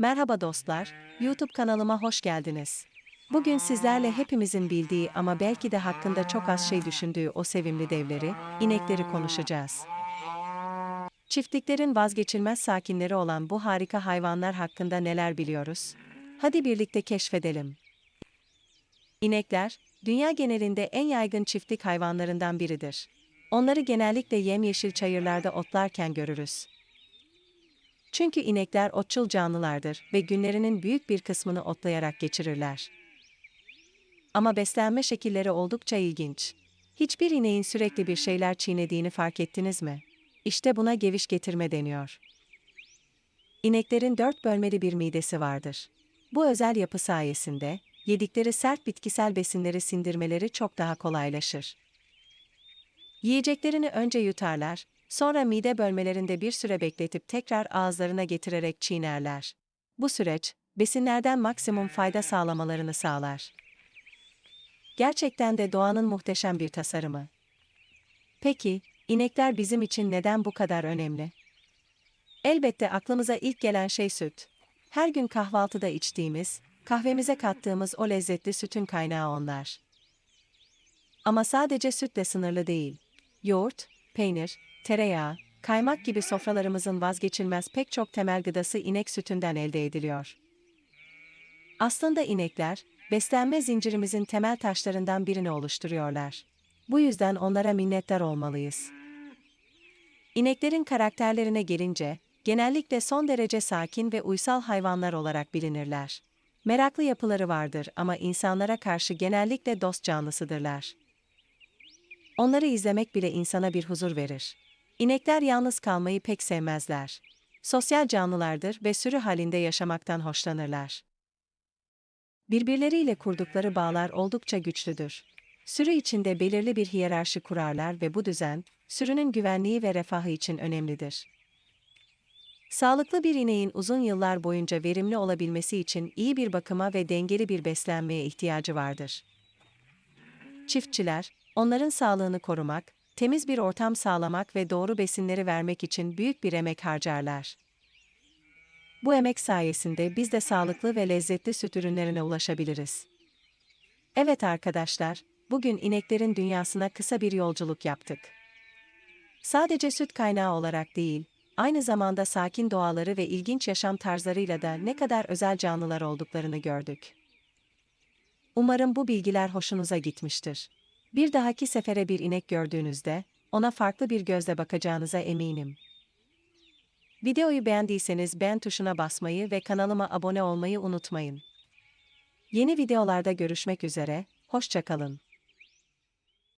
Merhaba dostlar, YouTube kanalıma hoş geldiniz. Bugün sizlerle hepimizin bildiği ama belki de hakkında çok az şey düşündüğü o sevimli devleri, inekleri konuşacağız. Çiftliklerin vazgeçilmez sakinleri olan bu harika hayvanlar hakkında neler biliyoruz? Hadi birlikte keşfedelim. İnekler, dünya genelinde en yaygın çiftlik hayvanlarından biridir. Onları genellikle yemyeşil çayırlarda otlarken görürüz. Çünkü inekler otçul canlılardır ve günlerinin büyük bir kısmını otlayarak geçirirler. Ama beslenme şekilleri oldukça ilginç. Hiçbir ineğin sürekli bir şeyler çiğnediğini fark ettiniz mi? İşte buna geviş getirme deniyor. İneklerin dört bölmeli bir midesi vardır. Bu özel yapı sayesinde, yedikleri sert bitkisel besinleri sindirmeleri çok daha kolaylaşır. Yiyeceklerini önce yutarlar, sonra mide bölmelerinde bir süre bekletip tekrar ağızlarına getirerek çiğnerler. Bu süreç, besinlerden maksimum fayda sağlamalarını sağlar. Gerçekten de doğanın muhteşem bir tasarımı. Peki, inekler bizim için neden bu kadar önemli? Elbette aklımıza ilk gelen şey süt. Her gün kahvaltıda içtiğimiz, kahvemize kattığımız o lezzetli sütün kaynağı onlar. Ama sadece sütle sınırlı değil. Yoğurt, peynir, tereyağı, kaymak gibi sofralarımızın vazgeçilmez pek çok temel gıdası inek sütünden elde ediliyor. Aslında inekler, beslenme zincirimizin temel taşlarından birini oluşturuyorlar. Bu yüzden onlara minnettar olmalıyız. İneklerin karakterlerine gelince, genellikle son derece sakin ve uysal hayvanlar olarak bilinirler. Meraklı yapıları vardır ama insanlara karşı genellikle dost canlısıdırlar. Onları izlemek bile insana bir huzur verir. İnekler yalnız kalmayı pek sevmezler. Sosyal canlılardır ve sürü halinde yaşamaktan hoşlanırlar. Birbirleriyle kurdukları bağlar oldukça güçlüdür. Sürü içinde belirli bir hiyerarşi kurarlar ve bu düzen, sürünün güvenliği ve refahı için önemlidir. Sağlıklı bir ineğin uzun yıllar boyunca verimli olabilmesi için iyi bir bakıma ve dengeli bir beslenmeye ihtiyacı vardır. Çiftçiler, onların sağlığını korumak, temiz bir ortam sağlamak ve doğru besinleri vermek için büyük bir emek harcarlar. Bu emek sayesinde biz de sağlıklı ve lezzetli süt ürünlerine ulaşabiliriz. Evet arkadaşlar, bugün ineklerin dünyasına kısa bir yolculuk yaptık. Sadece süt kaynağı olarak değil, aynı zamanda sakin doğaları ve ilginç yaşam tarzlarıyla da ne kadar özel canlılar olduklarını gördük. Umarım bu bilgiler hoşunuza gitmiştir. Bir dahaki sefere bir inek gördüğünüzde, ona farklı bir gözle bakacağınıza eminim. Videoyu beğendiyseniz beğen tuşuna basmayı ve kanalıma abone olmayı unutmayın. Yeni videolarda görüşmek üzere, hoşçakalın.